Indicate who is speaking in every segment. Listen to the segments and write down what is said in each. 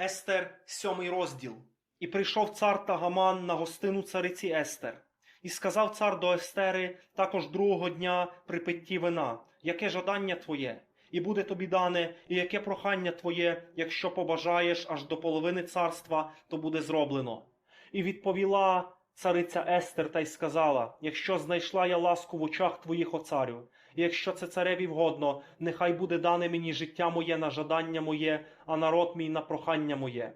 Speaker 1: Естер, сьомий розділ. І прийшов цар та Гаман на гостину цариці Естер. І сказав цар до Естери також другого дня при питті вина, яке жадання твоє, і буде тобі дане, і яке прохання твоє, якщо побажаєш аж до половини царства, то буде зроблено. І відповіла цариця Естер та й сказала: Якщо знайшла я ласку в очах твоїх, о царю, і якщо це цареві вгодно, нехай буде дане мені життя моє на жадання моє, а народ мій на прохання моє.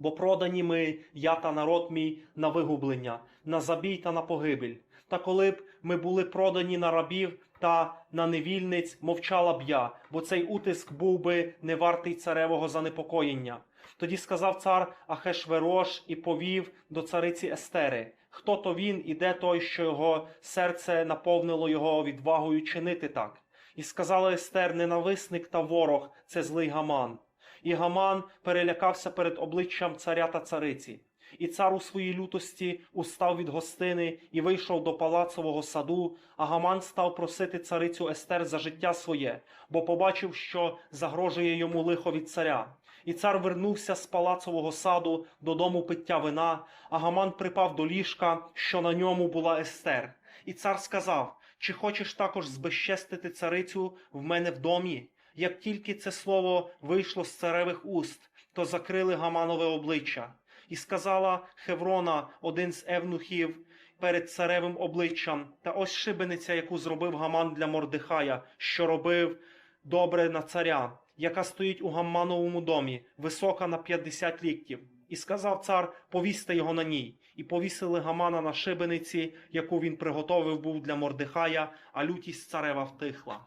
Speaker 1: Бо продані ми, я та народ мій, на вигублення, на забій та на погибель. Та коли б ми були продані на рабів та на невільниць, мовчала б я, бо цей утиск був би не вартий царевого занепокоєння. Тоді сказав цар Ахешверош і повів до цариці Естери, хто то він і де той, що його серце наповнило його відвагою чинити так. І сказала Естер, ненависник та ворог це злий Гаман. І Гаман перелякався перед обличчям царя та цариці. І цар у своїй лютості устав від гостини і вийшов до палацового саду, а Гаман став просити царицю Естер за життя своє, бо побачив, що загрожує йому лихо від царя. І цар вернувся з палацового саду додому пиття вина, а Гаман припав до ліжка, що на ньому була Естер. І цар сказав: Чи хочеш також збезчестити царицю в мене в домі? Як тільки це слово вийшло з царевих уст, то закрили Гаманове обличчя. І сказала Хеврона, один з евнухів, перед царевим обличчям, та ось шибениця, яку зробив Гаман для Мордихая, що робив добре на царя, яка стоїть у Гаммановому домі, висока на 50 ліктів. І сказав цар, повісьте його на ній. І повісили Гамана на шибениці, яку він приготовив був для Мордихая, а лютість царева втихла.